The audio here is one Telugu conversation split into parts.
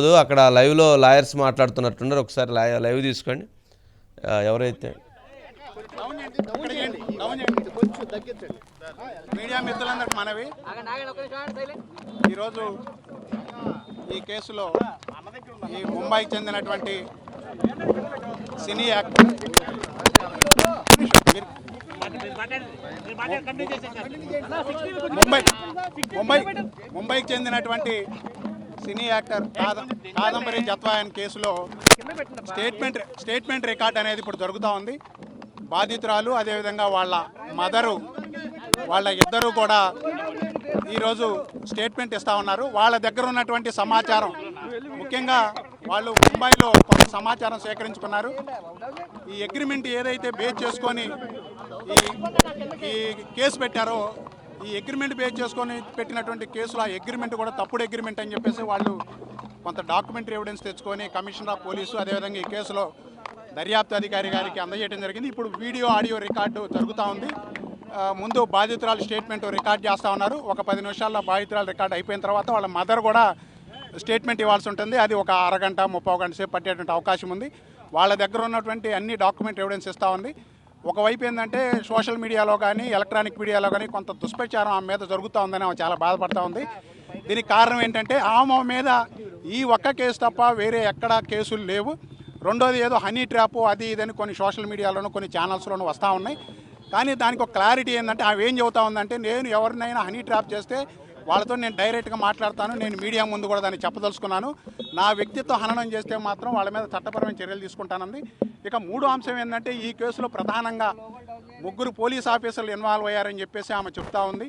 రోజు అక్కడ లైవ్లో లాయర్స్ మాట్లాడుతున్నట్టున్నారు. ఒకసారి లైవ్ తీసుకోండి. ఎవరైతే మీడియా మిత్రులందరికీ మనవి. ఈరోజు ఈ కేసులో ఈ ముంబైకి చెందినటువంటి సినీ యాక్టర్ ముంబై ముంబై ముంబైకి చెందినటువంటి సినీ యాక్టర్ కాద- కాదంబరి జత్వాయన్ కేసులో స్టేట్మెంట్ స్టేట్మెంట్ రికార్డ్ అనేది ఇప్పుడు జరుగుతూ ఉంది. బాధితురాలు అదేవిధంగా వాళ్ళ మదరు వాళ్ళ ఇద్దరు కూడా ఈరోజు స్టేట్మెంట్ ఇస్తా ఉన్నారు. వాళ్ళ దగ్గర ఉన్నటువంటి సమాచారం ముఖ్యంగా వాళ్ళు ముంబైలో కొంత సమాచారం సేకరించుకున్నారు. ఈ అగ్రిమెంట్ ఏదైతే బేస్ చేసుకొని ఈ ఈ కేసు పెట్టారో ఈ అగ్రిమెంట్ బేస్ చేసుకొని పెట్టినటువంటి కేసులో ఆ అగ్రిమెంట్ కూడా తప్పుడు అగ్రిమెంట్ అని చెప్పేసి వాళ్ళు కొంత డాక్యుమెంటరీ ఎవిడెన్స్ తెచ్చుకొని కమిషనర్ ఆఫ్ పోలీసు అదేవిధంగా ఈ కేసులో దర్యాప్తు అధికారి గారికి అందజేయడం జరిగింది. ఇప్పుడు వీడియో ఆడియో రికార్డు జరుగుతూ ఉంది. ముందు బాధితురాలు స్టేట్మెంట్ రికార్డ్ చేస్తూ ఉన్నారు. ఒక పది నిమిషాల్లో బాధితురాలు రికార్డ్ అయిపోయిన తర్వాత వాళ్ళ మదర్ కూడా స్టేట్మెంట్ ఇవ్వాల్సి ఉంటుంది. అది ఒక అరగంట ముప్పై గంట సేపు పట్టేటువంటి అవకాశం ఉంది. వాళ్ళ దగ్గర ఉన్నటువంటి అన్ని డాక్యుమెంట్ ఎవిడెన్స్ ఇస్తూ ఉంది. ఒకవైపు ఏంటంటే సోషల్ మీడియాలో కానీ ఎలక్ట్రానిక్ మీడియాలో కానీ కొంత దుష్ప్రచారం ఆమె మీద జరుగుతూ ఉందని ఆమె చాలా బాధపడతా ఉంది. దీనికి కారణం ఏంటంటే ఆమె మీద ఈ ఒక్క కేసు తప్ప వేరే ఎక్కడ కేసులు లేవు. రెండోది ఏదో హనీ ట్రాప్ అది ఇదని కొన్ని సోషల్ మీడియాలోనూ కొన్ని ఛానల్స్లోనూ వస్తూ ఉన్నాయి. కానీ దానికి ఒక క్లారిటీ ఏంటంటే ఆమె ఏం చెబుతా ఉందంటే నేను ఎవరినైనా హనీ ట్రాప్ చేస్తే వాళ్ళతో నేను డైరెక్ట్గా మాట్లాడతాను నేను మీడియా ముందు కూడా దాన్ని చెప్పదలుచుకున్నాను. నా వ్యక్తిత్వ హననం చేస్తే మాత్రం వాళ్ళ మీద చట్టపరమైన చర్యలు తీసుకుంటానంది ఇక మూడో అంశం ఏంటంటే ఈ కేసులో ప్రధానంగా ముగ్గురు పోలీస్ ఆఫీసర్లు ఇన్వాల్వ్ అయ్యారని చెప్పేసి ఆమె చెప్తా ఉంది.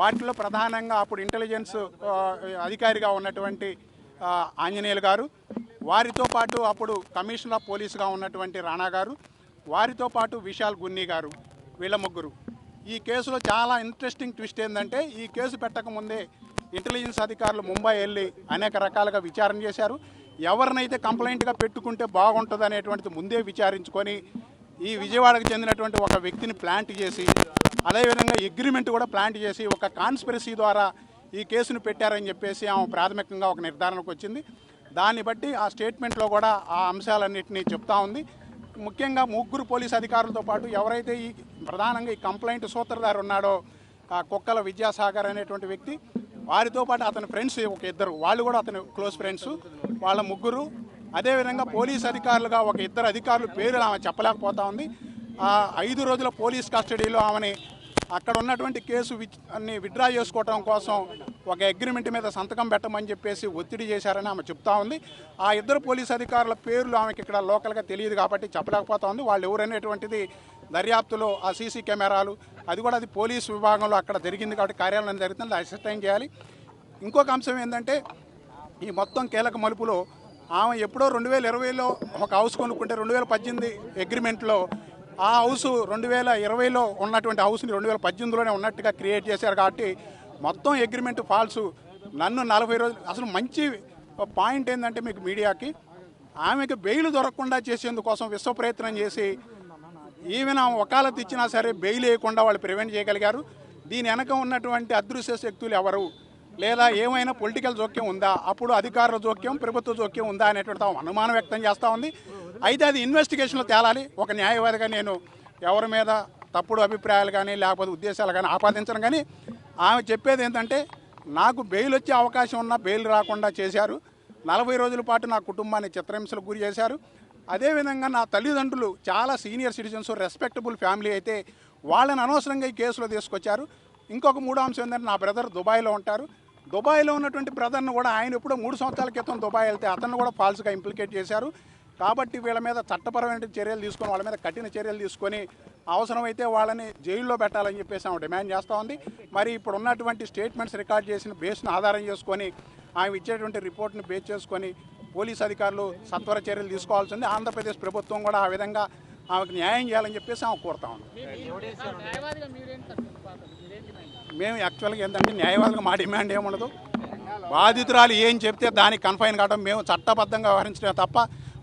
వాటిలో ప్రధానంగా అప్పుడు ఇంటెలిజెన్స్ అధికారిగా ఉన్నటువంటి ఆంజనేయులు గారు వారితో పాటు అప్పుడు కమిషనర్ ఆఫ్ పోలీసుగా ఉన్నటువంటి రాణా గారు వారితో పాటు విశాల్ గున్ని గారు వీళ్ళ ముగ్గురు. ఈ కేసులో చాలా ఇంట్రెస్టింగ్ ట్విస్ట్ ఏంటంటే ఈ కేసు పెట్టకముందే ఇంటెలిజెన్స్ అధికారులు ముంబై వెళ్ళి అనేక రకాలుగా విచారణ చేశారు. ఎవరినైతే కంప్లైంట్గా పెట్టుకుంటే బాగుంటుంది అనేటువంటిది ముందే విచారించుకొని ఈ విజయవాడకు చెందినటువంటి ఒక వ్యక్తిని ప్లాంట్ చేసి అదేవిధంగా అగ్రిమెంట్ కూడా ప్లాంట్ చేసి ఒక కాన్స్పిరసీ ద్వారా ఈ కేసును పెట్టారని చెప్పేసి ఆమె ప్రాథమికంగా ఒక నిర్ధారణకు వచ్చింది. దాన్ని బట్టి ఆ స్టేట్మెంట్లో కూడా ఆ అంశాలన్నింటినీ చెప్తా ఉంది. ముఖ్యంగా ముగ్గురు పోలీస్ అధికారులతో పాటు ఎవరైతే ఈ ప్రధానంగా ఈ కంప్లైంట్ సూత్రధారి ఉన్నాడో ఆ కుక్కల విద్యాసాగర్ అనేటువంటి వ్యక్తి వారితో పాటు అతని ఫ్రెండ్స్ ఒక ఇద్దరు వాళ్ళు కూడా అతని క్లోజ్ ఫ్రెండ్స్ వాళ్ళ ముగ్గురు. అదేవిధంగా పోలీస్ అధికారులుగా ఒక ఇద్దరు అధికారులు పేర్లు ఆమె చెప్పలేకపోతా ఉంది. ఐదు రోజుల పోలీస్ కస్టడీలో ఆమెని అక్కడ ఉన్నటువంటి కేసు విచ్- అన్ని విత్డ్రా చేసుకోవటం కోసం ఒక అగ్రిమెంట్ మీద సంతకం పెట్టమని చెప్పేసి ఒత్తిడి చేశారని ఆమె చెప్తా ఉంది. ఆ ఇద్దరు పోలీస్ అధికారుల పేర్లు ఆమెకి ఇక్కడ లోకల్గా తెలియదు కాబట్టి చెప్పలేకపోతా ఉంది. వాళ్ళు ఎవరనేటువంటిది దర్యాప్తులో ఆ సీసీ కెమెరాలు అది కూడా అది పోలీస్ విభాగంలో అక్కడ జరిగింది కాబట్టి కార్యాలయం జరుగుతుంది అది అసిస్టైన్ చేయాలి. ఇంకొక అంశం ఏంటంటే ఈ మొత్తం కీలక మలుపులో ఆమె ఎప్పుడో రెండు వేల ఇరవైలో ఒక హౌస్ కొనుక్కుంటే రెండు వేల పద్దెనిమిది అగ్రిమెంట్లో ఆ హౌస్ రెండు వేల ఇరవైలో ఉన్నటువంటి హౌస్ని రెండు వేల పద్దెనిమిదిలోనే ఉన్నట్టుగా క్రియేట్ చేశారు కాబట్టి మొత్తం అగ్రిమెంట్ ఫాల్స్. నన్ను నలభై రోజులు అసలు మంచి పాయింట్ ఏంటంటే మీకు మీడియాకి ఆమెకు బెయిల్ దొరకకుండా చేసేందుకోసం విశ్వ ప్రయత్నం చేసి ఈవెన్ ఆమె వకాలత్ ఇచ్చినా సరే బెయిల్ వేయకుండా వాళ్ళు ప్రివెంట్ చేయగలిగారు. దీని వెనక ఉన్నటువంటి అదృశ్య శక్తులు ఎవరు? లేదా ఏమైనా పొలిటికల్ జోక్యం ఉందా? అప్పుడు అధికారుల జోక్యం ప్రభుత్వ జోక్యం ఉందా అనేటువంటి అనుమానం వ్యక్తం చేస్తూ ఉంది. అయితే అది ఇన్వెస్టిగేషన్లో తేలాలి. ఒక న్యాయవాదిగా నేను ఎవరి మీద తప్పుడు అభిప్రాయాలు కానీ లేకపోతే ఉద్దేశాలు కానీ ఆపాదించడం కానీ ఆమె చెప్పేది ఏంటంటే నాకు బెయిల్ వచ్చే అవకాశం ఉన్నా బెయిల్ రాకుండా చేశారు. నలభై రోజుల పాటు నా కుటుంబాన్ని చిత్రహింసలకు గురి చేశారు. అదేవిధంగా నా తల్లిదండ్రులు చాలా సీనియర్ సిటిజన్స్ రెస్పెక్టబుల్ ఫ్యామిలీ అయితే వాళ్ళని అనవసరంగా ఈ కేసులో తీసుకొచ్చారు. ఇంకొక మూడో అంశం ఏంటంటే నా బ్రదర్ దుబాయ్లో ఉంటారు. దుబాయ్లో ఉన్నటువంటి బ్రదర్ను కూడా ఆయన ఎప్పుడో మూడు సంవత్సరాల క్రితం దుబాయ్ వెళ్తే అతను కూడా ఫాల్స్గా ఇంప్లికేట్ చేశారు. కాబట్టి వీళ్ళ మీద చట్టపరమైన చర్యలు తీసుకొని వాళ్ళ మీద కఠిన చర్యలు తీసుకొని అవసరమైతే వాళ్ళని జైల్లో పెట్టాలని చెప్పేసి ఆమె డిమాండ్ చేస్తూ ఉంది. మరి ఇప్పుడు ఉన్నటువంటి స్టేట్మెంట్స్ రికార్డ్ చేసిన బేస్ను ఆధారం చేసుకొని ఆమె ఇచ్చేటువంటి రిపోర్ట్ని బేస్ చేసుకొని పోలీస్ అధికారులు సత్వర చర్యలు తీసుకోవాల్సింది ఆంధ్రప్రదేశ్ ప్రభుత్వం కూడా ఆ విధంగా ఆమెకు న్యాయం చేయాలని చెప్పేసి ఆమె కోరుతా ఉంది. మేము యాక్చువల్గా ఏంటంటే న్యాయవాదులకు మా డిమాండ్ ఏముండదు. బాధితురాలు ఏం చెప్తే దానికి కన్ఫైన్ కావడం మేము చట్టబద్ధంగా వ్యవహరించడం తప్ప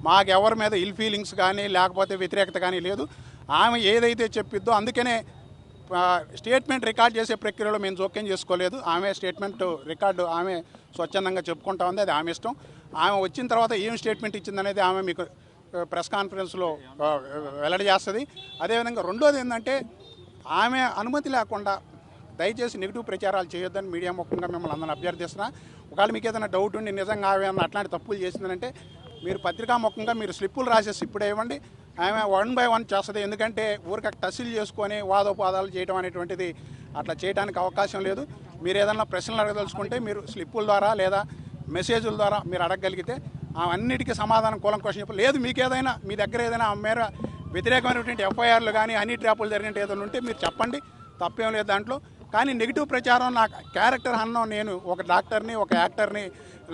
మాకు ఎవరి మీద ఇల్ ఫీలింగ్స్ కానీ లేకపోతే వ్యతిరేకత కానీ లేదు. ఆమె ఏదైతే చెప్పిద్దో అందుకనే స్టేట్మెంట్ రికార్డ్ చేసే ప్రక్రియలో మేము జోక్యం చేసుకోలేదు. ఆమె స్టేట్మెంట్ రికార్డు ఆమె స్వచ్ఛందంగా చెప్పుకుంటా ఉంది అది ఆమె ఇష్టం. ఆమె వచ్చిన తర్వాత ఏం స్టేట్మెంట్ ఇచ్చిందనేది ఆమె మీకు ప్రెస్ కాన్ఫరెన్స్లో వెల్లడి చేస్తుంది. అదేవిధంగా రెండోది ఏంటంటే ఆమె అనుమతి లేకుండా దయచేసి నెగిటివ్ ప్రచారాలు చేయొద్దని మీడియా ముఖంగా మిమ్మల్ని అందరిని అభ్యర్థిస్తున్నా. ఒకవేళ మీకు ఏదైనా డౌట్ ఉండి నిజంగా ఆమె అట్లాంటి తప్పులు చేసిందంటే మీరు పత్రికా ముఖంగా మీరు స్లిప్పులు రాసేసి ఇప్పుడే ఇవ్వండి. ఆమె వన్ బై వన్ చేస్తుంది. ఎందుకంటే ఊరికి టసిల్ చేసుకొని వాదోపాదాలు చేయడం అనేటువంటిది అట్లా చేయడానికి అవకాశం లేదు. మీరు ఏదైనా ప్రశ్నలు అడగదలుచుకుంటే మీరు స్లిప్పుల ద్వారా లేదా మెసేజ్ల ద్వారా మీరు అడగగలిగితే ఆ అన్నిటికీ సమాధానం కూలం క్వశ్చన్ చెప్పి లేదు మీకు ఏదైనా మీ దగ్గర ఏదైనా ఆ మేర వ్యతిరేకమైనటువంటి ఎఫ్ఐఆర్లు కానీ హనీ ట్రాపులు జరిగినట్టు ఏదైనా ఉంటే మీరు చెప్పండి. తప్పేం లేదు దాంట్లో. కానీ నెగిటివ్ ప్రచారం నా క్యారెక్టర్ అన్నం నేను ఒక డాక్టర్ని ఒక యాక్టర్ని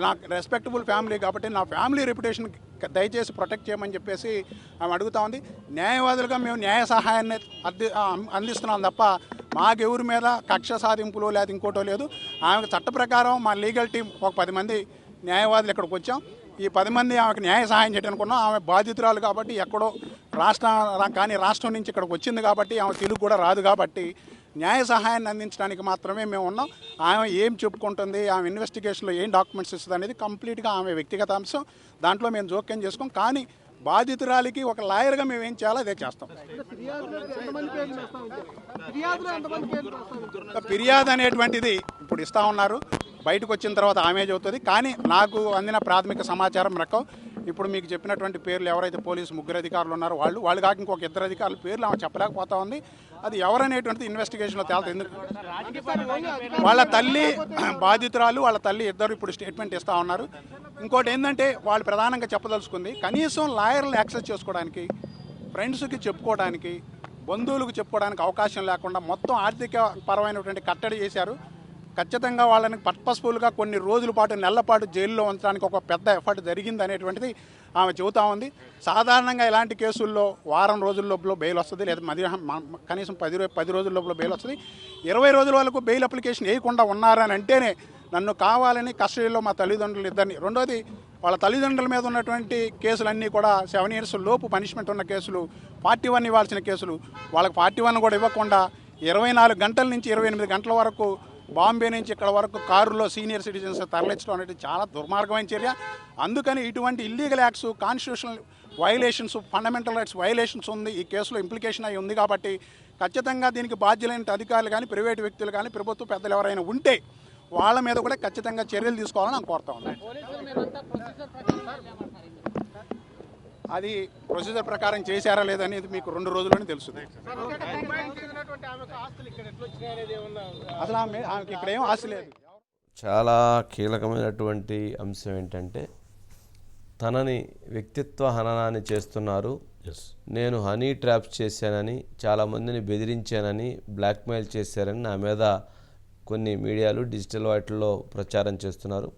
నాకు రెస్పెక్టబుల్ ఫ్యామిలీ కాబట్టి నా ఫ్యామిలీ రెప్యుటేషన్ దయచేసి ప్రొటెక్ట్ చేయమని చెప్పేసి ఆమె అడుగుతా ఉంది. న్యాయవాదులుగా మేము న్యాయ సహాయాన్ని అంది అందిస్తున్నాం తప్ప మాకెవరి మీద కక్ష సాధింపులు లేదా ఇంకోటో లేదు. ఆమెకు చట్ట ప్రకారం మా లీగల్ టీం ఒక పది మంది న్యాయవాదులు ఇక్కడికి వచ్చాం. ఈ పది మంది ఆమెకు న్యాయ సహాయం చేయడానుకున్నాం ఆమె బాధితురాలు కాబట్టి ఎక్కడో రాష్ట్ర కానీ రాష్ట్రం నుంచి ఇక్కడికి వచ్చింది కాబట్టి ఆమె తెలుగు కూడా రాదు కాబట్టి న్యాయ సహాయాన్ని అందించడానికి మాత్రమే మేము ఉన్నాం. ఆమె ఏం చెప్పుకుంటుంది ఆమె ఇన్వెస్టిగేషన్లో ఏం డాక్యుమెంట్స్ ఇస్తుంది అనేది కంప్లీట్గా ఆమె వ్యక్తిగత అంశం. దాంట్లో మేము జోక్యం చేసుకోం కానీ బాధితురాలికి ఒక లాయర్గా మేము ఏం చేయాలో అదే చేస్తాం. ఫిర్యాదు అనేటువంటిది ఇప్పుడు ఇస్తా ఉన్నారు. బయటకు వచ్చిన తర్వాత ఆమె చెబుతుంది. కానీ నాకు అందిన ప్రాథమిక సమాచారం రకం ఇప్పుడు మీకు చెప్పినటువంటి పేర్లు ఎవరైతే పోలీసు ముగ్గురు అధికారులు ఉన్నారో వాళ్ళు వాళ్ళు కాక ఇంకొక ఇద్దరు అధికారుల పేర్లు ఆమె చెప్పలేకపోతా ఉంది. అది ఎవరనేటువంటిది ఇన్వెస్టిగేషన్లో తేలుతుంది. ఎందుకు? వాళ్ళ తల్లి బాధితురాలు వాళ్ళ తల్లి ఇద్దరు ఇప్పుడు స్టేట్మెంట్ ఇస్తూ ఉన్నారు. ఇంకోటి ఏంటంటే వాళ్ళు ప్రధానంగా చెప్పదలుచుకుంది కనీసం లాయర్లు యాక్సెస్ చేసుకోవడానికి ఫ్రెండ్స్కి చెప్పుకోవడానికి బంధువులకు చెప్పుకోవడానికి అవకాశం లేకుండా మొత్తం ఆర్థిక పరమైనటువంటి కట్టడి చేశారు. ఖచ్చితంగా వాళ్ళని పర్పస్ఫుల్గా కొన్ని రోజుల పాటు నెలల పాటు జైల్లో ఉంచడానికి ఒక పెద్ద ఎఫర్ట్ జరిగింది అనేటువంటిది ఆమె చెబుతా ఉంది. సాధారణంగా ఇలాంటి కేసుల్లో వారం రోజుల లోపల బెయిల్ వస్తుంది లేదా మధ్యాహ్నం కనీసం పది రోజు పది రోజుల లోపల బెయిల్ వస్తుంది. ఇరవై రోజుల వరకు బెయిల్ అప్లికేషన్ వేయకుండా ఉన్నారని అంటేనే నన్ను కావాలని కస్టడీలో మా తల్లిదండ్రులు ఇద్దరిని రెండోది వాళ్ళ తల్లిదండ్రుల మీద ఉన్నటువంటి కేసులన్నీ కూడా సెవెన్ ఇయర్స్ లోపు పనిష్మెంట్ ఉన్న కేసులు ఫార్టీ వన్ ఇవ్వాల్సిన కేసులు వాళ్ళకి ఫార్టీ వన్ కూడా ఇవ్వకుండా ఇరవై నాలుగు గంటల నుంచి ఇరవై ఎనిమిది గంటల వరకు బాంబే నుంచి ఇక్కడ వరకు కారులో సీనియర్ సిటిజన్స్ తరలించడం అనేది చాలా దుర్మార్గమైన చర్య. అందుకని ఇటువంటి illegal acts constitutional violations fundamental rights violations ఉంది. ఈ కేసులో ఇంప్లికేషన్ అయి ఉంది కాబట్టి ఖచ్చితంగా దీనికి బాధ్యులైన అధికారులు కానీ ప్రైవేటు వ్యక్తులు కానీ ప్రభుత్వ పెద్దలు ఎవరైనా ఉంటే వాళ్ళ మీద కూడా ఖచ్చితంగా చర్యలు తీసుకోవాలని నేను కోరుతా ఉన్నాను. అది ప్రొసీజర్ ప్రకారం చేశారా లేదనేది మీకు రెండు రోజుల్లోనే తెలుస్తుంది. అసలు ఆమె ఆమెకి ఇక్కడ ఏం ఆశ లేదు. చాలా కీలకమైనటువంటి అంశం ఏంటంటే తనని వ్యక్తిత్వ హననాన్ని చేస్తున్నారు. నేను హనీ ట్రాప్స్ చేశానని చాలామందిని బెదిరించానని బ్లాక్మెయిల్ చేశారని నా మీద కొన్ని మీడియాలు డిజిటల్ వాటిల్లో ప్రచారం చేస్తున్నారు.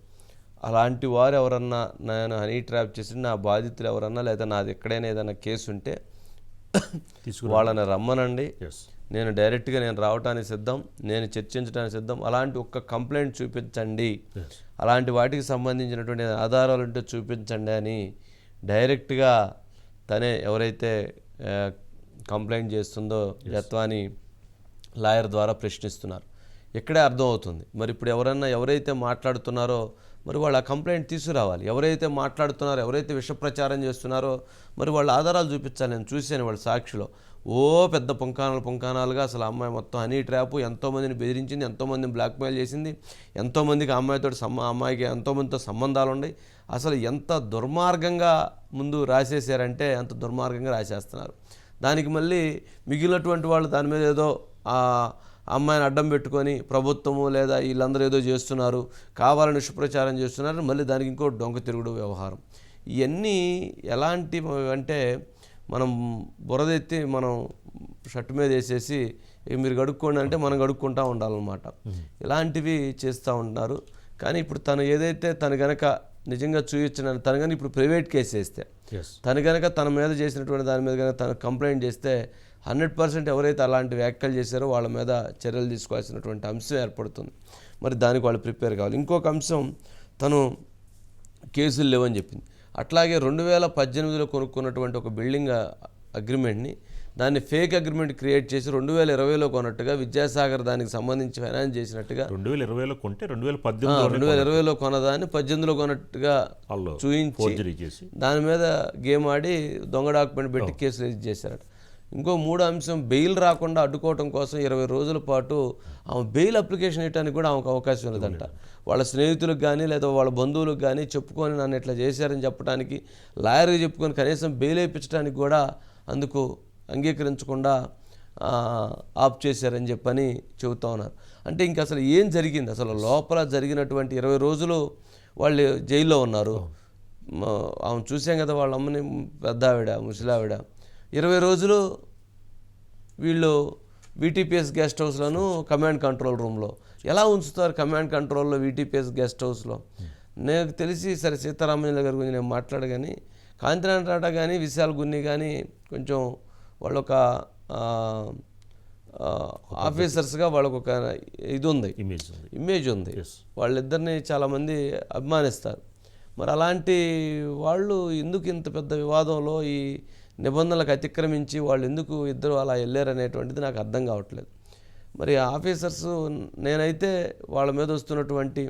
అలాంటి వారు ఎవరన్నా నేను హనీ ట్రాప్ చేసి నా బాధితులు ఎవరన్నా లేదా నాది ఎక్కడైనా ఏదైనా కేసు ఉంటే వాళ్ళని రమ్మనండి. నేను డైరెక్ట్గా నేను రావడానికి సిద్ధం నేను చర్చించడానికి సిద్ధం. అలాంటి ఒక్క కంప్లైంట్ చూపించండి. అలాంటి వాటికి సంబంధించినటువంటి ఆధారాలు ఉంటే చూపించండి అని డైరెక్ట్గా తనే ఎవరైతే కంప్లైంట్ చేస్తుందో జత్వాని లాయర్ ద్వారా ప్రశ్నిస్తున్నారు. ఇక్కడే అర్థమవుతుంది. మరి ఇప్పుడు ఎవరన్నా ఎవరైతే మాట్లాడుతున్నారో మరి వాళ్ళు ఆ కంప్లైంట్ తీసుకురావాలి. ఎవరైతే మాట్లాడుతున్నారో ఎవరైతే విషప్రచారం చేస్తున్నారో మరి వాళ్ళ ఆధారాలు చూపించాలి. నేను చూశాను వాళ్ళ సాక్షిలో. ఓ పెద్ద పుంకానాలు పుంకానాలుగా అసలు అమ్మాయి మొత్తం హనీ ట్రాప్ ఎంతోమందిని బెదిరించింది ఎంతోమందిని బ్లాక్మెయిల్ చేసింది ఎంతోమందికి అమ్మాయితో సమ్మ అమ్మాయికి ఎంతోమందితో సంబంధాలు ఉన్నాయి. అసలు ఎంత దుర్మార్గంగా ముందు రాసేసారంటే అంత దుర్మార్గంగా రాసేస్తున్నారు. దానికి మళ్ళీ మిగిలినటువంటి వాళ్ళు దాని మీద ఏదో అమ్మాయిని అడ్డం పెట్టుకొని ప్రభుత్వము లేదా వీళ్ళందరూ ఏదో చేస్తున్నారు కావాలని విషప్రచారం చేస్తున్నారు మళ్ళీ దానికి ఇంకో డొంక తిరుగుడు వ్యవహారం. ఇవన్నీ ఎలాంటి అంటే మనం బురదెత్తి మనం షర్ట్ మీద వేసేసి "ఇక మీరు గడుక్కోండి అంటే మనం గడుక్కుంటా ఉండాలన్నమాట. ఇలాంటివి చేస్తూ ఉంటున్నారు. కానీ ఇప్పుడు తను ఏదైతే తను గనక నిజంగా చూపించిన తను కానీ ఇప్పుడు ప్రైవేట్ కేసు వేస్తే తను కనుక తన మీద చేసినటువంటి దాని మీద కనుక తను కంప్లైంట్ చేస్తే హండ్రెడ్ పర్సెంట్ ఎవరైతే అలాంటి వ్యాఖ్యలు చేశారో వాళ్ళ మీద చర్యలు తీసుకోవాల్సినటువంటి అంశం ఏర్పడుతుంది. మరి దానికి వాళ్ళు ప్రిపేర్ కావాలి. ఇంకొక అంశం తను కేసులు లేవని చెప్పింది. అట్లాగే రెండు వేల పద్దెనిమిదిలో కొనుక్కున్నటువంటి ఒక బిల్డింగ్ అగ్రిమెంట్ని దాన్ని ఫేక్ అగ్రిమెంట్ క్రియేట్ చేసి రెండు వేల ఇరవైలో కొన్నట్టుగా విద్యాసాగర్ దానికి సంబంధించి ఫైనాన్స్ చేసినట్టుగా రెండు వేల ఇరవైలో కొంటే రెండు వేల ఆ, పద్దెనిమిదిలో రెండు వేల ఇరవైలో కొన్నదాన్ని పద్దెనిమిదిలో కొన్నట్టుగా చూయించి దాని మీద గేమ్ ఆడి దొంగ డాక్యుమెంట్ పెట్టి కేసు రిజిస్టర్ చేశారట. ఇంకో మూడో అంశం బెయిల్ రాకుండా అడ్డుకోవటం కోసం ఇరవై రోజుల పాటు ఆమె బెయిల్ అప్లికేషన్ ఇవ్వడానికి కూడా ఆమెకు అవకాశం లేదంట వాళ్ళ స్నేహితులకు కానీ లేదా వాళ్ళ బంధువులకు కానీ చెప్పుకొని నన్ను ఇట్లా చేశారని చెప్పడానికి లాయర్కి చెప్పుకొని కనీసం బెయిల్ వేయించడానికి కూడా అందుకు అంగీకరించకుండా ఆప్ చేశారని చెప్పని చెబుతా ఉన్నారు. అంటే ఇంక అసలు ఏం జరిగింది? అసలు లోపల జరిగినటువంటి ఇరవై రోజులు వాళ్ళు జైల్లో ఉన్నారు. ఆమె చూసాం కదా వాళ్ళ అమ్మని పెద్ద ఆవిడ ముసలావిడ. ఇరవై రోజులు వీళ్ళు వీటీపీఎస్ గెస్ట్ హౌస్లోను కమాండ్ కంట్రోల్ రూమ్లో ఎలా ఉంచుతారు కమాండ్ కంట్రోల్లో వీటీపీఎస్ గెస్ట్ హౌస్లో నాకు తెలిసి సరే సీతారామయ్య గారి గురించి నేను మాట్లాడగాని కాంతినారాయణ రాట కానీ విశాల్ గున్ని కానీ కొంచెం వాళ్ళొక ఆఫీసర్స్గా వాళ్ళకు ఒక ఇది ఉంది ఇమేజ్ ఉంది. ఇమేజ్ ఉంది. వాళ్ళిద్దరిని చాలామంది అభిమానిస్తారు. మరి అలాంటి వాళ్ళు ఎందుకు ఇంత పెద్ద వివాదంలో ఈ నిబంధనలకు అతిక్రమించి వాళ్ళు ఎందుకు ఇద్దరు అలా వెళ్ళారు అనేటువంటిది నాకు అర్థం కావట్లేదు. మరి ఆఫీసర్స్ నేనైతే వాళ్ళ మీద వస్తున్నటువంటి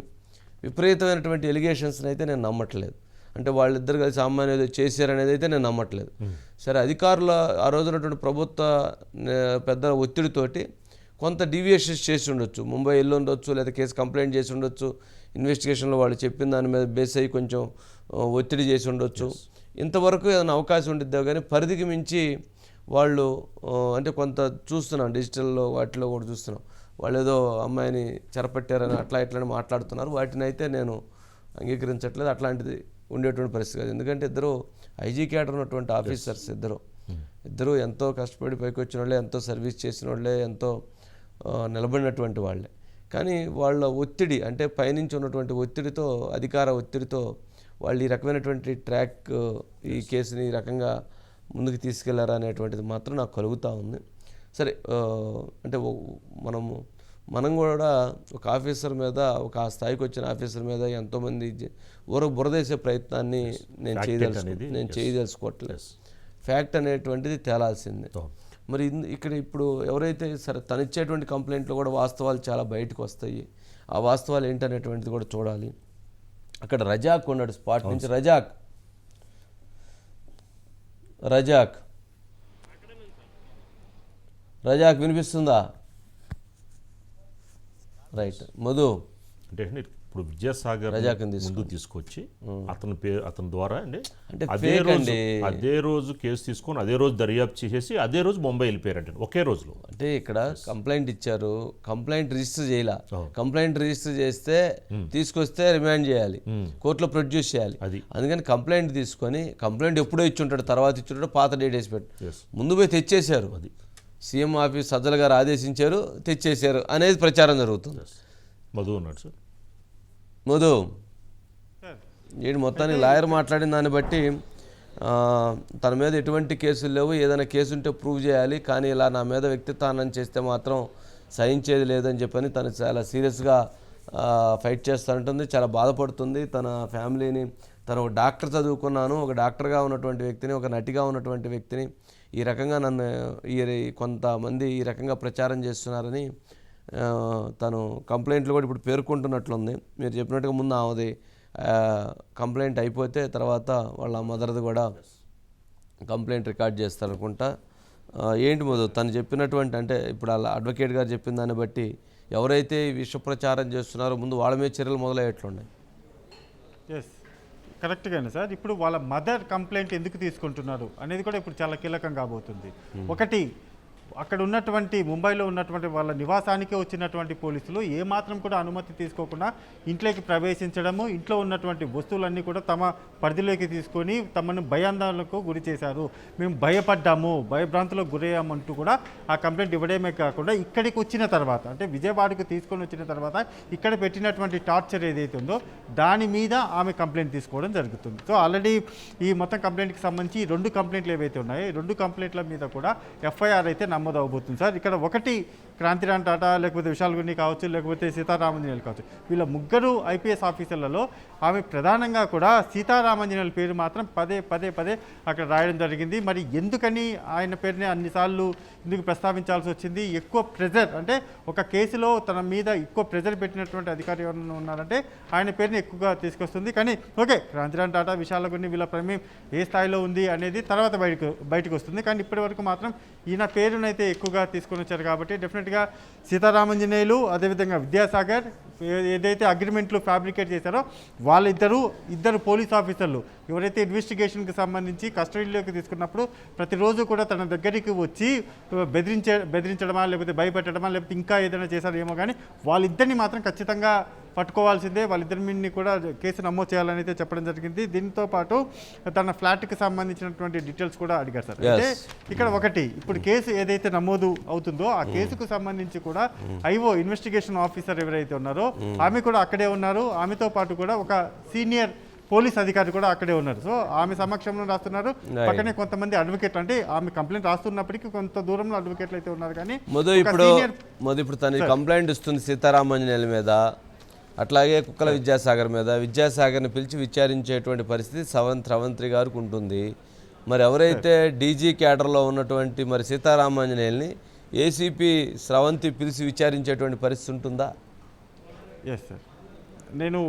విపరీతమైనటువంటి ఎలిగేషన్స్ని అయితే నేను నమ్మట్లేదు. అంటే వాళ్ళిద్దరు కలిసి అమ్మాయిని ఏదో చేశారనేది అయితే నేను నమ్మట్లేదు. సరే అధికారుల ఆ రోజునటువంటి ప్రభుత్వ ఆ, పెద్దల ఒత్తిడితోటి కొంత డీవియేషన్స్ చేసి ఉండొచ్చు. ముంబై వెళ్ళి ఉండొచ్చు లేదా కేసు కంప్లైంట్ చేసి ఉండొచ్చు. ఇన్వెస్టిగేషన్లో వాళ్ళు చెప్పిన దాని మీద బేస్ అయ్యి కొంచెం ఒత్తిడి చేసి ఉండొచ్చు. ఇంతవరకు ఏదైనా అవకాశం ఉండిద్దాం కానీ పరిధికి మించి వాళ్ళు అంటే కొంత చూస్తున్నాం డిజిటల్లో వాటిలో కూడా చూస్తున్నాం. వాళ్ళు ఏదో అమ్మాయిని చెరపట్టారని అట్లా ఇట్లా అని మాట్లాడుతున్నారు. వాటిని అయితే నేను అంగీకరించట్లేదు. అట్లాంటిది ఉండేటువంటి పరిస్థితి కాదు. ఎందుకంటే ఇద్దరు ఐజీ క్యాడర్ ఉన్నటువంటి ఆఫీసర్స్ ఇద్దరు. ఇద్దరు ఎంతో కష్టపడి పైకి వచ్చిన వాళ్ళే ఎంతో సర్వీస్ చేసిన వాళ్ళే ఎంతో నిలబడినటువంటి వాళ్ళే. కానీ వాళ్ళ ఒత్తిడి అంటే పైనుంచి ఉన్నటువంటి ఒత్తిడితో అధికార ఒత్తిడితో వాళ్ళు ఈ రకమైనటువంటి ట్రాక్ ఈ కేసుని ఈ రకంగా ముందుకు తీసుకెళ్ళారా అనేటువంటిది మాత్రం నాకు కలుగుతూ ఉంది. సరే అంటే మనము మనం కూడా ఒక ఆఫీసర్ మీద ఒక ఆ స్థాయికి వచ్చిన ఆఫీసర్ మీద ఎంతోమంది ఊరకు బురదేసే ప్రయత్నాన్ని నేను అనేది, నేను. చేయదలుచుకోవట్లేదు. ఫ్యాక్ట్ అనేటువంటిది తేలాల్సిందే. అవును. మరి ఇక్కడ ఇప్పుడు ఎవరైతే సరే తను ఇచ్చేటువంటి కంప్లైంట్లో కూడా వాస్తవాలు చాలా బయటకు వస్తాయి. ఆ వాస్తవాలు ఏంటనేటువంటిది కూడా చూడాలి. అక్కడ రజాక్ ఉన్నాడు స్పాట్ నుంచి. రజాక్. రజాక్. రజాక్ వినిపిస్తుందా? రైట్. మధు. అంటే ఇప్పుడు విద్యాసాగర్ ముందు తీసుకొచ్చి అతని పేరు అతని ద్వారా అండి అంటే అదే రోజు. అదే రోజు కేసు తీసుకొని అదే రోజు దర్యాప్తు చేసేసి అదే రోజు ముంబై వెళ్ళిపోయారంట. ఒకే రోజులో. అంటే ఇక్కడ కంప్లైంట్ ఇచ్చారు. కంప్లైంట్ రిజిస్టర్ చేయాల. కంప్లైంట్ రిజిస్టర్ చేస్తే తీసుకొస్తే రిమాండ్ చేయాలి. కోర్టులో ప్రొడ్యూస్ చేయాలి. అది. అందుకని కంప్లైంట్ తీసుకొని కంప్లైంట్ ఎప్పుడో ఇచ్చి ఉంటాడు తర్వాత ఇచ్చి ఉంటాడు పాత డేట్ వేసి పెట్టు. ముందు పోయి తెచ్చేశారు. అది. సీఎం ఆఫీస్ సజ్జల గారు ఆదేశించారు తెచ్చేశారు అనేది ప్రచారం జరుగుతుంది. మధు ఉన్నాడు సార్. మధు ఏంటి మొత్తానికి లాయర్ మాట్లాడిన దాన్ని బట్టి తన మీద ఎటువంటి కేసులు లేవు. ఏదైనా కేసు ఉంటే ప్రూవ్ చేయాలి. కానీ ఇలా నా మీద వ్యక్తిత్వాన్ని చేస్తే మాత్రం సహించేది లేదని చెప్పని తను చాలా సీరియస్గా ఫైట్ చేస్తుంటుంది చాలా బాధపడుతుంది. తన ఫ్యామిలీని తను ఒక డాక్టర్ చదువుకున్నాను. ఒక డాక్టర్గా ఉన్నటువంటి వ్యక్తిని ఒక నటిగా ఉన్నటువంటి వ్యక్తిని ఈ రకంగా నన్ను ఈ కొంతమంది ఈ రకంగా ప్రచారం చేస్తున్నారని తను కంప్లైంట్లు కూడా ఇప్పుడు పేర్కొంటున్నట్లుంది. మీరు చెప్పినట్టుగా ముందు ఆమెది కంప్లైంట్ అయిపోతే తర్వాత వాళ్ళ మదర్ది కూడా కంప్లైంట్ రికార్డ్ చేస్తారనుకుంటా. ఏంటి మధు తను చెప్పినటువంటి అంటే ఇప్పుడు అలా అడ్వకేట్ గారు చెప్పిన దాన్ని బట్టి ఎవరైతే ఈ విష ప్రచారం చేస్తున్నారో ముందు వాళ్ళ మీద చర్యలు మొదలయ్యేట్లున్నాయి? ఎస్ కరెక్ట్గానే సార్. ఇప్పుడు వాళ్ళ మదర్ కంప్లైంట్ ఎందుకు తీసుకుంటున్నారు అనేది కూడా ఇప్పుడు చాలా కీలకం కాబోతుంది. ఒకటి అక్కడ ఉన్నటువంటి ముంబైలో ఉన్నటువంటి వాళ్ళ నివాసానికే వచ్చినటువంటి పోలీసులు ఏమాత్రం కూడా అనుమతి తీసుకోకుండా ఇంట్లోకి ప్రవేశించడము ఇంట్లో ఉన్నటువంటి వస్తువులన్నీ కూడా తమ పరిధిలోకి తీసుకొని తమను భయాందోళనకు గురి చేశారు. మేము భయపడ్డాము భయభ్రాంతులకు గురయ్యామంటూ కూడా ఆ కంప్లైంట్ ఇవ్వడమే కాకుండా ఇక్కడికి వచ్చిన తర్వాత అంటే విజయవాడకు తీసుకొని వచ్చిన తర్వాత ఇక్కడ పెట్టినటువంటి టార్చర్ ఏదైతే ఉందో దాని మీద ఆమె కంప్లైంట్ తీసుకోవడం జరుగుతుంది. సో ఆల్రెడీ ఈ మొత్తం కంప్లైంట్కి సంబంధించి రెండు కంప్లైంట్లు ఏవైతే ఉన్నాయో రెండు కంప్లైంట్ల మీద కూడా ఎఫ్ఐఆర్ అయితే నమోదు అవబోతుంది సార్ ఇక్కడ ఒకటి క్రాంతిరాన్ టాటా లేకపోతే విశాల్ గుండి కావచ్చు లేకపోతే సీతారామంజనేయులు కావచ్చు. వీళ్ళ ముగ్గురు ఐపీఎస్ ఆఫీసర్లలో ఆమె ప్రధానంగా కూడా సీతారామంజనేయుల పేరు మాత్రం పదే పదే పదే అక్కడ రాయడం జరిగింది. మరి ఎందుకని ఆయన పేరుని అన్నిసార్లు ఎందుకు ప్రస్తావించాల్సి వచ్చింది? ఎక్కువ ప్రెజర్ అంటే ఒక కేసులో తన మీద ఎక్కువ ప్రెజర్ పెట్టినటువంటి అధికారి ఎవరైనా ఉన్నారంటే ఆయన పేరుని ఎక్కువగా తీసుకొస్తుంది. కానీ ఓకే క్రాంతిరాన్ టాటా విశాల గుండి వీళ్ళ ప్రమేయం ఏ స్థాయిలో ఉంది అనేది తర్వాత బయటకు బయటకు వస్తుంది. కానీ ఇప్పటి వరకు మాత్రం ఈయన పేరునైతే ఎక్కువగా తీసుకొని వచ్చారు కాబట్టి డెఫినెట్గా సీతారామంజనేయులు అదేవిధంగా విద్యాసాగర్ ఏదైతే అగ్రిమెంట్లు ఫ్యాబ్రికేట్ చేశారో వాళ్ళిద్దరూ ఇద్దరు పోలీస్ ఆఫీసర్లు ఎవరైతే ఇన్వెస్టిగేషన్కి సంబంధించి కస్టడీలోకి తీసుకున్నప్పుడు ప్రతిరోజు కూడా తన దగ్గరికి వచ్చి బెదిరించే బెదిరించడమా లేకపోతే భయపెట్టడమా లేకపోతే ఇంకా ఏదైనా చేశారో ఏమో కానీ వాళ్ళిద్దరిని మాత్రం ఖచ్చితంగా పట్టుకోవాల్సిందే. వాళ్ళిద్దరి కూడా కేసు నమోదు చేయాలని అయితే చెప్పడం జరిగింది. దీంతో పాటు తన ఫ్లాట్కి సంబంధించినటువంటి డీటెయిల్స్ కూడా అడిగారు సార్. అంటే. ఇక్కడ ఒకటి ఇప్పుడు కేసు ఏదైతే నమోదు అవుతుందో ఆ కేసుకు సంబంధించి కూడా ఐఓ ఇన్వెస్టిగేషన్ ఆఫీసర్ ఎవరైతే ఉన్నారో ఆమె కూడా అక్కడే ఉన్నారు. ఆమెతో పాటు కూడా ఒక సీనియర్ పోలీస్ అధికారి కూడా అక్కడే ఉన్నారు. సో ఆమె సమక్షంలో రాస్తున్నారు. పక్కనే కొంతమంది అడ్వకేట్లు అంటే ఆమె కంప్లైంట్ రాస్తున్నప్పటికీ కొంత దూరంలో అడ్వకేట్లు అయితే ఉన్నారు. కానీ ఇప్పుడు ఇప్పుడు తన కంప్లైంట్ ఇస్తుంది సీతారామంజనేయుల మీద. అట్లాగే కుక్కల విద్యాసాగర్ మీద. విద్యాసాగర్ని పిలిచి విచారించేటువంటి పరిస్థితి సవంత్ రవంత్రి గారికి ఉంటుంది. మరి ఎవరైతే డీజీ క్యాడర్లో ఉన్నటువంటి మరి సీతారామాంజనేయుల్ని ఏసీపీ స్రవంతి పిలిచి విచారించేటువంటి పరిస్థితి ఉంటుందా? ఎస్ సార్ నేను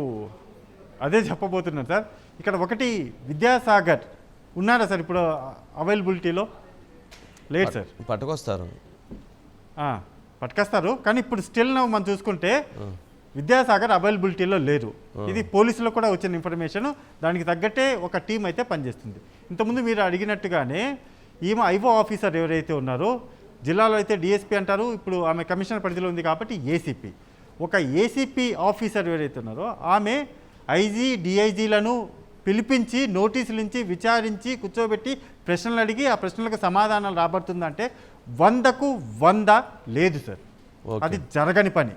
అదే చెప్పబోతున్నాను సార్ ఇక్కడ ఒకటి విద్యాసాగర్ ఉన్నారా సార్ ఇప్పుడు అవైలబిలిటీలో? లేదు సార్ పట్టుకొస్తారు. పట్టుకొస్తారు. కానీ ఇప్పుడు స్టిల్ మనం చూసుకుంటే విద్యాసాగర్ అవైలబిలిటీలో లేరు ఇది పోలీసులో కూడా వచ్చిన ఇన్ఫర్మేషన్ దానికి తగ్గట్టే ఒక టీం అయితే పనిచేస్తుంది. ఇంతకుముందు మీరు అడిగినట్టుగానే ఈమె ఐవో ఆఫీసర్ ఎవరైతే ఉన్నారో జిల్లాలో అయితే డిఎస్పీ అంటారు ఇప్పుడు ఆమె కమిషనర్ పరిధిలో ఉంది కాబట్టి ఏసీపీ ఒక ఏసీపీ ఆఫీసర్ ఎవరైతే ఉన్నారో ఆమె ఐజీ డిఐజీలను పిలిపించి నోటీసులు ఇచ్చి విచారించి కూర్చోబెట్టి ప్రశ్నలు అడిగి ఆ ప్రశ్నలకు సమాధానాలు రాబడుతుందంటే వందకు వంద లేదు సార్. అది జరగని పని.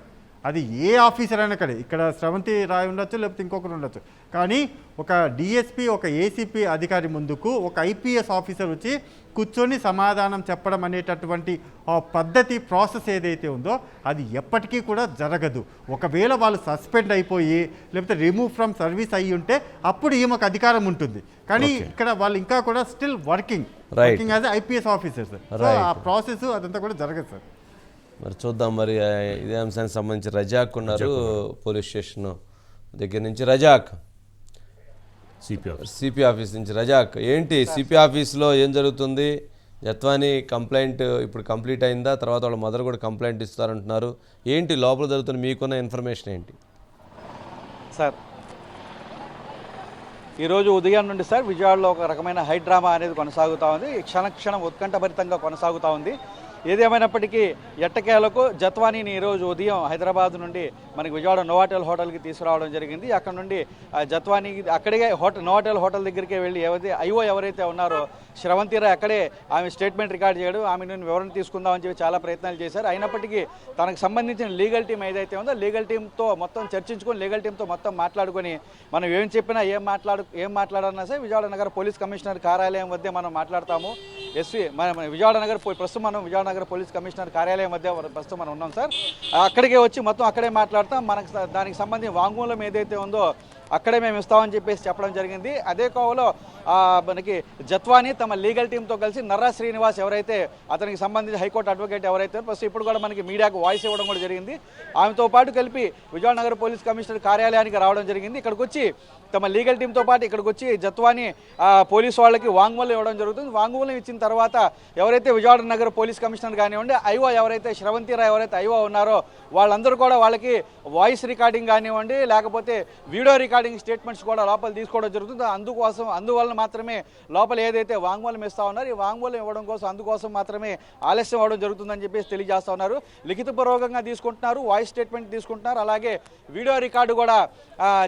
అది ఏ ఆఫీసర్ అయినా కడే ఇక్కడ స్రవంతి రాయ్ ఉండొచ్చు లేకపోతే ఇంకొకరు ఉండొచ్చు. కానీ ఒక డిఎస్పి ఒక ఏసీపీ అధికారి ముందుకు ఒక ఐపీఎస్ ఆఫీసర్ వచ్చి కూర్చొని సమాధానం చెప్పడం అనేటటువంటి ఆ పద్ధతి ప్రాసెస్ ఏదైతే ఉందో అది ఎప్పటికీ కూడా జరగదు. ఒకవేళ వాళ్ళు సస్పెండ్ అయిపోయి లేకపోతే రిమూవ్ ఫ్రమ్ సర్వీస్ అయ్యి ఉంటే అప్పుడు ఈమెకు అధికారం ఉంటుంది. కానీ ఇక్కడ వాళ్ళు ఇంకా కూడా still working. Working as IPS officer sir. ఆ ప్రాసెస్ అదంతా కూడా జరగదు సార్. మరి చూద్దాం మరి ఇదే అంశానికి సంబంధించి రజాక్ ఉన్నారు పోలీస్ స్టేషన్ దగ్గర నుంచి రజాక్. CP office. నుంచి రజాక్. ఏంటి? సిపి ఆఫీస్లో ఏం జరుగుతుంది? జత్వాని కంప్లైంట్ ఇప్పుడు కంప్లీట్ అయిందా? తర్వాత వాళ్ళ మదర్ కూడా కంప్లైంట్ ఇస్తారంటున్నారు. ఏంటి లోపల జరుగుతున్న మీకున్న ఇన్ఫర్మేషన్ ఏంటి? సార్ ఈరోజు ఉదయం నుండి సార్ విజయవాడలో ఒక రకమైన హై డ్రామా అనేది కొనసాగుతూ ఉంది. క్షణ క్షణం ఉత్కంఠభరితంగా కొనసాగుతూ ఉంది. ఏదేమైనప్పటికీ ఎట్టకేలకు జత్వానీని ఈరోజు ఉదయం హైదరాబాద్ నుండి మనకి విజయవాడ నోవాటెల్ హోటల్కి తీసుకురావడం జరిగింది. అక్కడ నుండి ఆ జత్వానీ అక్కడే హోటల్ నోవాటెల్ హోటల్ దగ్గరికి వెళ్ళి ఏవైతే ఐఓ ఎవరైతే ఉన్నారో శ్రవంతిరా అక్కడే ఆమె స్టేట్మెంట్ రికార్డ్ చేయడం ఆమె నుండి వివరణ తీసుకుందామని చెప్పి చాలా ప్రయత్నాలు చేశారు. అయినప్పటికీ తనకు సంబంధించిన లీగల్ టీం ఏదైతే ఉందో లీగల్ టీంతో మొత్తం చర్చించుకొని లీగల్ టీంతో మొత్తం మాట్లాడుకొని మనం ఏం చెప్పినా ఏం మాట్లాడు ఏం మాట్లాడన్నా సరే విజయవాడ నగర పోలీస్ కమిషనర్ కార్యాలయం వద్దే మనం మాట్లాడతాము. ఎస్వి మన విజయవాడ నగర్ ప్రస్తుతం మనం విజయవాడ నగర్ పోలీస్ కమిషనర్ కార్యాలయం మధ్య ప్రస్తుతం మనం ఉన్నాం సార్. అక్కడికే వచ్చి మొత్తం అక్కడే మాట్లాడతాం. మనకు దానికి సంబంధించి వాంగ్మూలం ఏదైతే ఉందో అక్కడే మేము ఇస్తామని చెప్పేసి చెప్పడం జరిగింది. అదే కోవలో మనకి జత్వాని తమ లీగల్ టీంతో కలిసి నర్రా శ్రీనివాస్ ఎవరైతే అతనికి సంబంధించి హైకోర్టు అడ్వకేట్ ఎవరైతే ప్రస్తుతం ఇప్పుడు కూడా మనకి మీడియాకు వాయిస్ ఇవ్వడం కూడా జరిగింది. ఆమెతో పాటు కలిపి విజయవాడ పోలీస్ కమిషనర్ కార్యాలయానికి రావడం జరిగింది. ఇక్కడికి వచ్చి తమ లీగల్ టీంతో పాటు ఇక్కడికి వచ్చి జత్వాని పోలీస్ వాళ్ళకి వాంగ్మూలం ఇవ్వడం జరుగుతుంది. వాంగ్మూలం ఇచ్చిన తర్వాత ఎవరైతే విజయవాడ నగర పోలీస్ కమిషనర్ కానివ్వండి ఐఓ ఎవరైతే శ్రవంతిరావు ఎవరైతే ఐఓ ఉన్నారో వాళ్ళందరూ కూడా వాళ్ళకి వాయిస్ రికార్డింగ్ కానివ్వండి లేకపోతే వీడియో రికార్డింగ్ స్టేట్మెంట్స్ కూడా లోపల తీసుకోవడం జరుగుతుంది. అందుకోసం అందువలన మాత్రమే లోపల ఏదైతే వాంగ్మూలం ఇస్తా ఉన్నారు ఈ వాంగ్మూలం ఇవ్వడం కోసం అందుకోసం మాత్రమే ఆలస్యం అవ్వడం జరుగుతుందని చెప్పేసి తెలియజేస్తా ఉన్నారు. లిఖితపూర్వకంగా తీసుకుంటున్నారు వాయిస్ స్టేట్మెంట్ తీసుకుంటున్నారు. అలాగే వీడియో రికార్డు కూడా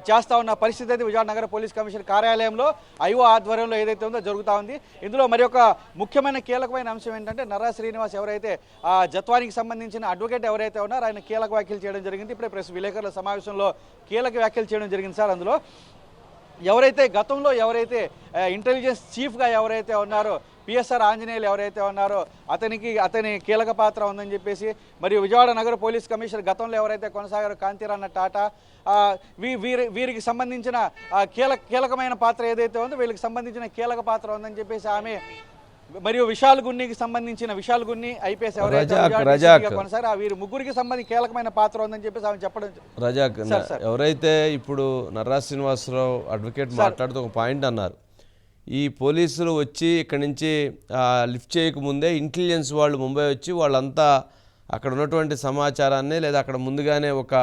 చేస్తా ఉన్న పరిస్థితి అయితే విజయనగర నగర పోలీస్ కమిషనర్ కార్యాలయంలో ఐఓ ఆధ్వర్యంలో ఏదైతే ఉందో జరుగుతూ ఉంది. ఇందులో మరి ఒక ముఖ్యమైన కీలకమైన అంశం ఏంటంటే నర్రా శ్రీనివాస్ ఎవరైతే ఆ జత్వానికి సంబంధించిన అడ్వకేట్ ఎవరైతే ఉన్నారో ఆయన కీలక వ్యాఖ్యలు చేయడం జరిగింది. ఇప్పుడే ప్రెస్ విలేకరుల సమావేశంలో కీలక వ్యాఖ్యలు చేయడం జరిగింది సార్. అందులో ఎవరైతే గతంలో ఎవరైతే ఇంటెలిజెన్స్ చీఫ్గా ఎవరైతే ఉన్నారో పిఎస్ఆర్ ఆంజనేయులు ఎవరైతే ఉన్నారో అతనికి అతని కీలక పాత్ర ఉందని చెప్పేసి మరియు విజయవాడ నగర పోలీస్ కమిషనర్ గతంలో ఎవరైతే కొనసాగారో కాంతిరాన్న టాటా వీ వీరి వీరికి సంబంధించిన కీలక కీలకమైన పాత్ర ఏదైతే ఉందో వీళ్ళకి సంబంధించిన కీలక పాత్ర ఉందని చెప్పేసి ఆమె మరియు విశాల్ గున్నికి సంబంధించిన విశాల్ గున్ని ఐపీఎస్ ఎవరైతే కొనసాగారో, వీరి ముగ్గురికి సంబంధించి కీలకమైన పాత్ర ఉందని చెప్పేసి ఆమె చెప్పడం రజాక్. ఎవరైతే ఇప్పుడు నర్రా శ్రీనివాసరావు అడ్వకేట్ మాట్లాడుతూ ఒక పాయింట్ అన్నారు. ఈ పోలీసులు వచ్చి ఇక్కడి నుంచి లిఫ్ట్ చేయకముందే ఇంటెలిజెన్స్ వాళ్ళు ముంబై వచ్చి వాళ్ళంతా అక్కడ ఉన్నటువంటి సమాచారాన్ని లేదా అక్కడ ముందుగానే ఒక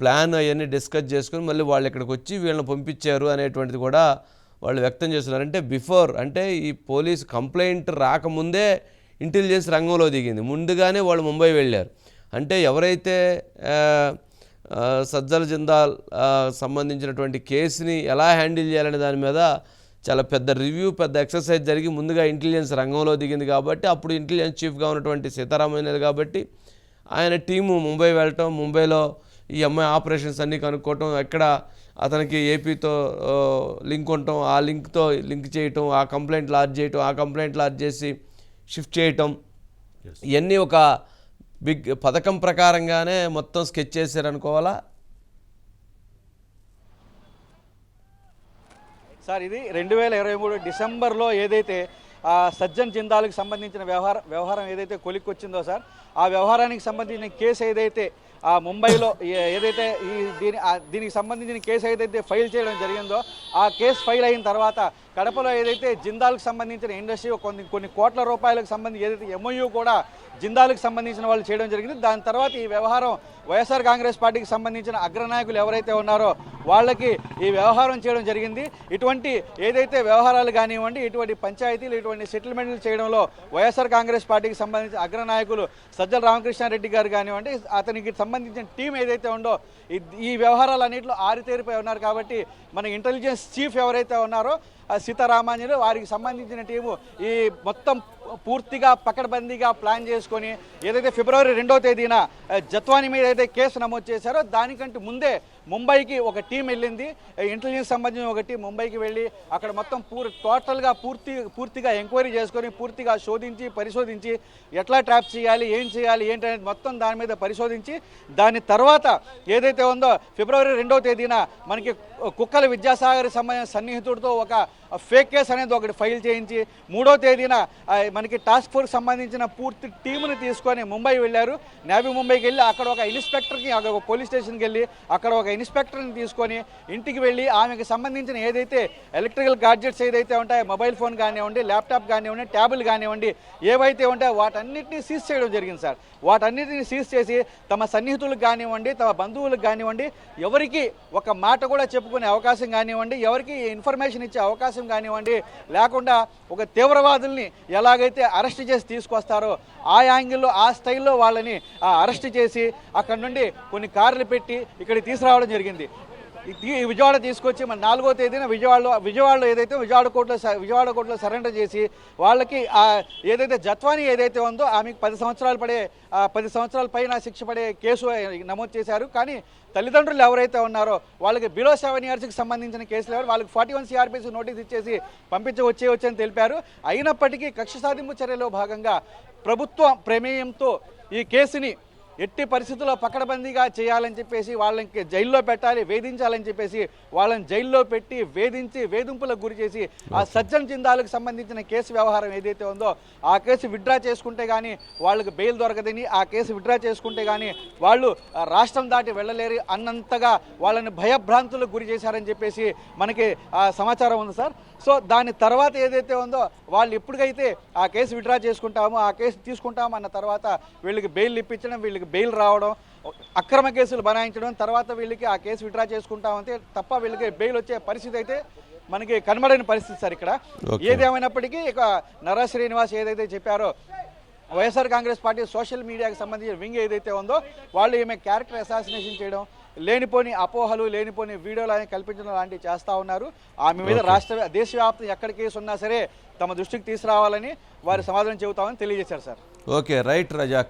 ప్లాన్ అవన్నీ డిస్కస్ చేసుకుని మళ్ళీ వాళ్ళు ఇక్కడికి వచ్చి వీళ్ళని పంపించారు అనేటువంటిది కూడా వాళ్ళు వ్యక్తం చేస్తున్నారు అంటే బిఫోర్ అంటే ఈ పోలీస్ కంప్లైంట్ రాకముందే ఇంటెలిజెన్స్ రంగంలో దిగింది. ముందుగానే వాళ్ళు ముంబై వెళ్ళారు. అంటే ఎవరైతే సజ్జల జిందాల్ సంబంధించినటువంటి కేసుని ఎలా హ్యాండిల్ చేయాలనే దాని మీద చాలా పెద్ద రివ్యూ పెద్ద ఎక్సర్సైజ్ జరిగి ముందుగా ఇంటెలిజెన్స్ రంగంలో దిగింది కాబట్టి అప్పుడు ఇంటెలిజెన్స్ చీఫ్గా ఉన్నటువంటి సీతారామయ్య కాబట్టి ఆయన టీము ముంబై వెళ్ళటం ముంబైలో ఈ అమ్మాయి ఆపరేషన్స్ అన్నీ కనుక్కోవటం ఎక్కడ అతనికి ఏపీతో లింక్ ఉండటం ఆ లింక్తో లింక్ చేయటం ఆ కంప్లైంట్ లాడ్జ్ చేయటం ఆ కంప్లైంట్ లాడ్జ్ చేసి షిఫ్ట్ చేయటం ఇవన్నీ ఒక బిగ్ పథకం ప్రకారంగానే మొత్తం స్కెచ్ చేశారనుకోవాలా? సార్ ఇది రెండు వేల ఇరవై మూడు డిసెంబర్లో ఏదైతే ఆ సజ్జన్ జిందాల్కి సంబంధించిన వ్యవహారం వ్యవహారం ఏదైతే కొలిక్కొచ్చిందో సార్ ఆ వ్యవహారానికి సంబంధించిన కేసు ఏదైతే ముంబైలో ఏదైతే ఈ దీని దీనికి సంబంధించిన కేసు ఏదైతే ఫైల్ చేయడం జరిగిందో ఆ కేసు ఫైల్ అయిన తర్వాత కడపలో ఏదైతే జిందాల్కి సంబంధించిన ఇండస్ట్రీ కొన్ని కొన్ని కోట్ల రూపాయలకు సంబంధించి ఏదైతే ఎంఓయూ కూడా జిందాలకు సంబంధించిన వాళ్ళు చేయడం జరిగింది. దాని తర్వాత ఈ వ్యవహారం వైఎస్ఆర్ కాంగ్రెస్ పార్టీకి సంబంధించిన అగ్రనాయకులు ఎవరైతే ఉన్నారో వాళ్ళకి ఈ వ్యవహారం చేయడం జరిగింది. ఇటువంటి ఏదైతే వ్యవహారాలు కానివ్వండి ఇటువంటి పంచాయతీలు ఇటువంటి సెటిల్మెంట్లు చేయడంలో వైఎస్ఆర్ కాంగ్రెస్ పార్టీకి సంబంధించిన అగ్రనాయకులు సజ్జల రామకృష్ణారెడ్డి గారు కానివ్వండి అతనికి సంబంధించిన టీం ఏదైతే ఉందో ఈ- వ్యవహారాలు వ్యవహారాలన్నింటిలో ఆరితేరిపోయి ఉన్నారు కాబట్టి మన ఇంటెలిజెన్స్ చీఫ్ ఎవరైతే ఉన్నారో సీతారామాన్యులు వారికి సంబంధించిన టీము ఈ మొత్తం పూర్తిగా పకడ్బందీగా ప్లాన్ చేసుకొని ఏదైతే ఫిబ్రవరి రెండో తేదీన జత్వాని మీద ఏదైతే కేసు నమోదు చేశారో దానికంటే ముందే ముంబైకి ఒక టీం వెళ్ళింది. ఇంటెలిజెన్స్ సంబంధించిన ఒక టీం ముంబైకి వెళ్ళి అక్కడ మొత్తం పూర్ టోటల్గా పూర్తి పూర్తిగా ఎంక్వైరీ చేసుకొని పూర్తిగా శోధించి పరిశోధించి ఎట్లా ట్రాప్ చేయాలి ఏం చేయాలి ఏంటి మొత్తం దాని మీద పరిశోధించి దాని తర్వాత ఏదైతే ఉందో ఫిబ్రవరి రెండో తేదీన మనకి కుక్కల విద్యాసాగర్ సంబంధించిన సన్నిహితుడితో ఒక ఫేక్ కేసు అనేది ఒకటి ఫైల్ చేయించి మూడో తేదీన మనకి టాస్క్ ఫోర్స్ సంబంధించిన పూర్తి టీముని తీసుకొని ముంబై వెళ్ళారు. నేవీ ముంబైకి వెళ్ళి అక్కడ ఒక ఇన్స్పెక్టర్కి అక్కడ ఒక పోలీస్ స్టేషన్కి వెళ్ళి అక్కడ ఒక ఇన్స్పెక్టర్ని తీసుకొని ఇంటికి వెళ్ళి ఆమెకు సంబంధించిన ఏదైతే ఎలక్ట్రికల్ గాడ్జెట్స్ ఏదైతే ఉంటాయో మొబైల్ ఫోన్ కానివ్వండి ల్యాప్టాప్ కానివ్వండి ట్యాబులు కానివ్వండి ఏవైతే ఉంటాయో వాటన్నిటిని సీజ్ చేయడం జరిగింది సార్. వాటన్నిటిని సీజ్ చేసి తమ సన్నిహితులకు కానివ్వండి తమ బంధువులకు కానివ్వండి ఎవరికి ఒక మాట కూడా చెప్పుకునే అవకాశం కానివ్వండి ఎవరికి ఇన్ఫర్మేషన్ ఇచ్చే అవకాశం కానివ్వండి లేకుండా ఒక తీవ్రవాదుల్ని ఎలాగైతే అరెస్ట్ చేసి తీసుకొస్తారో ఆ యాంగిల్లో ఆ స్టైల్లో వాళ్ళని అరెస్ట్ చేసి అక్కడ నుండి కొన్ని కార్లు పెట్టి ఇక్కడికి తీసుకురావడం జరిగింది. విజయవాడ తీసుకొచ్చి మన నాలుగో తేదీన విజయవాడలో విజయవాడలో ఏదైతే విజయవాడ కోర్టులో స- విజయవాడ కోర్టులో సరెండర్ చేసి వాళ్ళకి ఏదైతే జత్వాని ఏదైతే ఉందో ఆమెకు పది సంవత్సరాలు పడే ఆ పది సంవత్సరాల పైన శిక్ష పడే కేసు నమోదు చేశారు. కానీ తల్లిదండ్రులు ఎవరైతే ఉన్నారో వాళ్ళకి బిలో సెవెన్ ఇయర్స్కి సంబంధించిన కేసులు ఎవరు వాళ్ళకి ఫార్టీ వన్ సిఆర్పిసి నోటీస్ ఇచ్చేసి పంపించి వచ్చేయొచ్చని తెలిపారు. అయినప్పటికీ కక్ష సాధింపు చర్యలో భాగంగా ప్రభుత్వం ప్రమేయంతో ఈ కేసుని ఎట్టి పరిస్థితుల్లో పకడ్బందీగా చేయాలని చెప్పేసి వాళ్ళని జైల్లో పెట్టాలి వేధించాలని చెప్పేసి వాళ్ళని జైల్లో పెట్టి వేధించి వేధింపులకు గురి చేసి ఆ సజ్జన్ జిందాలకు సంబంధించిన కేసు వ్యవహారం ఏదైతే ఉందో ఆ కేసు విత్డ్రా చేసుకుంటే కానీ వాళ్ళకి బెయిల్ దొరకదని ఆ కేసు విత్డ్రా చేసుకుంటే కానీ వాళ్ళు రాష్ట్రం దాటి వెళ్ళలేరు అన్నంతగా వాళ్ళని భయభ్రాంతులకు గురి చేశారని చెప్పేసి మనకి ఆ, సమాచారం ఉంది సార్. సో దాని తర్వాత ఏదైతే ఉందో వాళ్ళు ఎప్పటికైతే ఆ కేసు విత్డ్రా చేసుకుంటామో ఆ కేసు తీసుకుంటాము అన్న తర్వాత వీళ్ళకి బెయిల్ ఇప్పించడం వీళ్ళకి బెయిల్ రావడం అక్రమ కేసులు బనాయించడం తర్వాత వీళ్ళకి ఆ కేసు విత్డ్రా చేసుకుంటామంటే తప్ప వీళ్ళకి బెయిల్ వచ్చే పరిస్థితి అయితే మనకి కనబడని పరిస్థితి సార్ ఇక్కడ. ఏదేమైనప్పటికీ ఇక నర శ్రీనివాస్ ఏదైతే చెప్పారో వైఎస్ఆర్ కాంగ్రెస్ పార్టీ సోషల్ మీడియాకి సంబంధించిన వింగ్ ఏదైతే ఉందో వాళ్ళు ఈమె క్యారెక్టర్ అసాసినేషన్ చేయడం లేనిపోని అపోహలు లేనిపోని వీడియోలు అని కల్పించడం లాంటివి చేస్తూ ఉన్నారు. ఆమె మీద రాష్ట్ర దేశవ్యాప్తం ఎక్కడ కేసు ఉన్నా సరే తమ దృష్టికి తీసుకురావాలని వారి సమాధానం చెబుతామని తెలియజేశారు సార్. Okay right Razak.